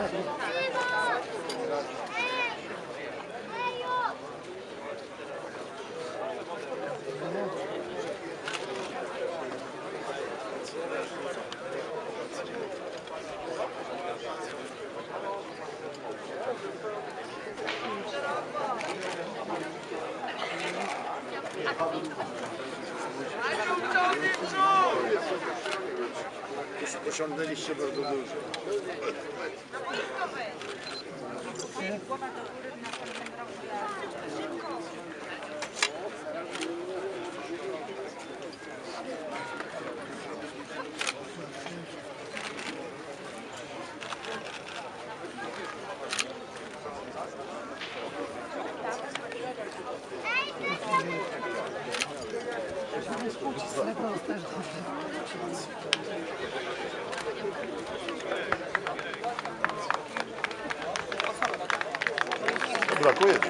大丈夫だ osiągnęliście bardzo dużo. to jest Бракує?